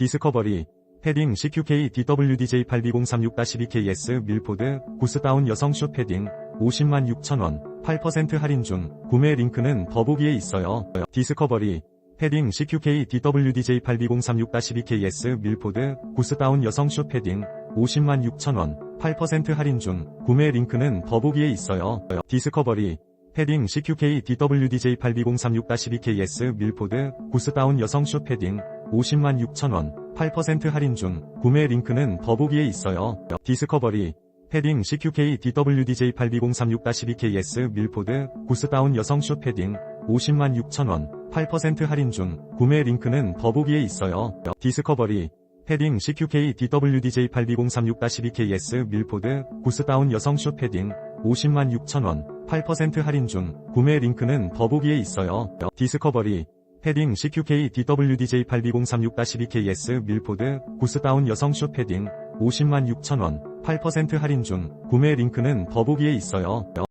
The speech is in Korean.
디스커버리 패딩 CQK DWDJ 82036-2KS 밀포드 구스다운 여성 슈 패딩 50만 6천원 8% 할인 중 구매 링크는 더보기에 있어요. 디스커버리 패딩 CQK DWDJ 82036-2KS 밀포드 구스다운 여성 슈 패딩 50만 6천원 8% 할인 중 구매 링크는 더보기에 있어요. 디스커버리 패딩 CQK DWDJ 82036-2KS 밀포드 구스다운 여성 슈 패딩 50만 6천원 8% 할인 중 구매 링크는 더보기에 있어요. 디스커버리 패딩 CQK DWDJ 82036-2KS 밀포드 구스다운 여성 슈 패딩 50만 6천원 8% 할인 중 구매 링크는 더보기에 있어요. 디스커버리 패딩 CQK DWDJ 82036-2KS 밀포드 구스다운 여성 슈 패딩 50만 6천원 8% 할인 중 구매 링크는 더보기에 있어요. 디스커버리 패딩 CQK DWDJ 82036-2KS 밀포드 구스다운 여성 슈 패딩 50만 6천원 8% 할인 중 구매 링크는 더보기에 있어요.